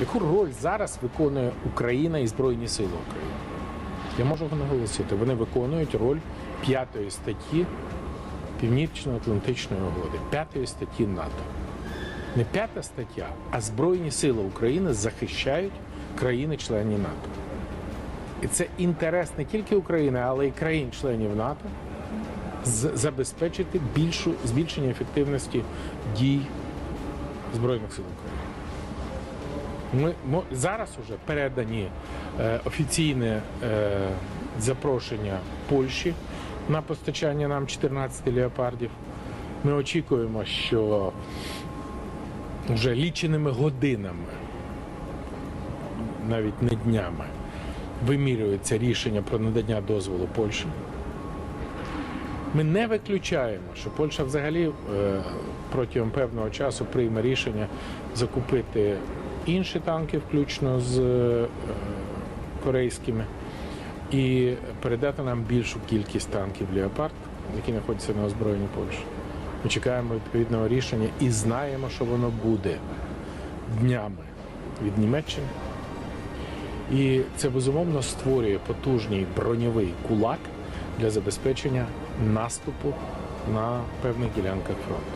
Яку роль зараз виконує Україна і Збройні Сили України? Я можу наголосити, вони виконують роль п'ятої статті Північно-Атлантичної угоди, п'ятої статті НАТО. Не п'ята стаття, а Збройні Сили України захищають країни-члені НАТО. І це інтерес не тільки України, але й країн-членів НАТО забезпечити більшу збільшення ефективності дій Збройних сил України. Ми, зараз вже передані е, офіційне е, запрошення Польщі на постачання нам 14 леопардів. Ми очікуємо, що вже ліченими годинами, навіть не днями, вимірюється рішення про надання дозволу Польщі. Ми не виключаємо, що Польща взагалі е, протягом певного часу прийме рішення закупити інші танки, включно з е, корейськими, і передати нам більшу кількість танків Леопард, які знаходяться на озброєнні Польщі. Ми чекаємо відповідного рішення і знаємо, що воно буде днями від Німеччини. І це безумовно створює потужний броньовий кулак для забезпечення наступу на певних ділянках фронту.